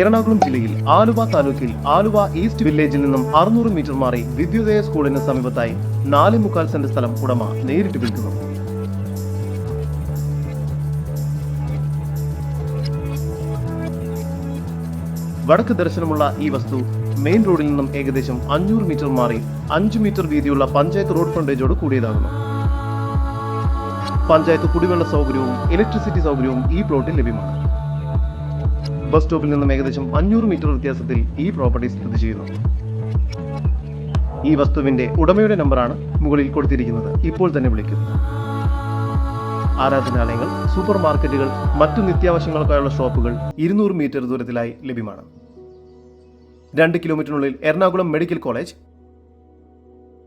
എറണാകുളം ജില്ലയിൽ ആലുവ താലൂക്കിൽ ആലുവ ഈസ്റ്റ് വില്ലേജിൽ നിന്നും അറുന്നൂറ് മീറ്റർ മാറി വിദ്യുതയ സ്കൂളിന് സമീപത്തായി നാല് മുക്കാൽ സെന്റ് സ്ഥലം ഉടമ നേരിട്ട് വിൽക്കുന്നു. വടക്ക് ദർശനമുള്ള ഈ വസ്തു മെയിൻ റോഡിൽ നിന്നും ഏകദേശം അഞ്ഞൂറ് മീറ്റർ മാറി അഞ്ച് മീറ്റർ വീതിയുള്ള പഞ്ചായത്ത് റോഡ് ഫ്രണ്ടേജോട് കൂടിയതാകുന്നു. പഞ്ചായത്ത് കുടിവെള്ള സൗകര്യവും ഇലക്ട്രിസിറ്റി സൗകര്യവും ഈ പ്ലോട്ടിൽ ലഭ്യമാണ്. ബസ് സ്റ്റോപ്പിൽ നിന്നും ഏകദേശം അഞ്ഞൂറ് മീറ്റർ വ്യത്യാസത്തിൽ ഈ പ്രോപ്പർട്ടി സ്ഥിതി ചെയ്യുന്നു. ഈ വസ്തുവിന്റെ ഉടമയുടെ നമ്പറാണ് മുകളിൽ കൊടുത്തിരിക്കുന്നത്. ഇപ്പോൾ തന്നെ വിളിക്കുന്നു. ആരാധനാലയങ്ങൾ സൂപ്പർ മാർക്കറ്റുകൾ മറ്റു നിത്യാവശ്യങ്ങൾക്കായുള്ള ഷോപ്പുകൾ ഇരുന്നൂറ് മീറ്റർ ദൂരത്തിലായി ലഭ്യമാണ്. രണ്ട് കിലോമീറ്ററിനുള്ളിൽ എറണാകുളം മെഡിക്കൽ കോളേജ്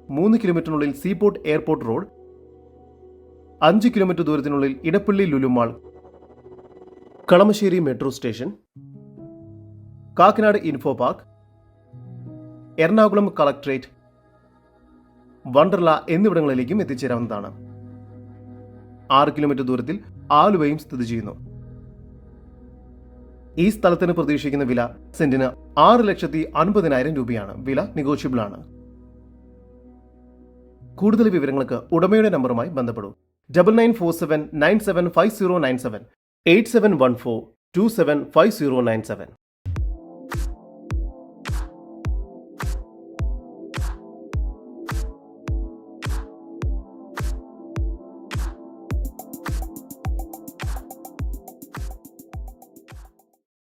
മൂന്ന് കിലോമീറ്ററിനുള്ളിൽ സീപോർട്ട് എയർപോർട്ട് റോഡ് അഞ്ച് kilometre ദൂരത്തിനുള്ളിൽ Edappally Lulu mall Kalamassery metro station Kakkanad info park Ernakulam collectorate Wonderla എന്നിവിടങ്ങളിലേക്കും എത്തിച്ചേരാവുന്നതാണ്. ആറ് കിലോമീറ്റർ ദൂരത്തിൽ ആലുവയും സ്ഥിതി ചെയ്യുന്നു. ഈ സ്ഥലത്തിന് പ്രതീക്ഷിക്കുന്ന വില സെന്റിന് ആറ് ലക്ഷത്തി അൻപതിനായിരം രൂപയാണ്. വില നെഗോഷ്യബിൾ ആണ്. കൂടുതൽ വിവരങ്ങൾക്ക് ഉടമയുടെ നമ്പറുമായി ബന്ധപ്പെടൂ. Double nine four seven nine seven five zero nine seven eight seven one four two seven five zero nine seven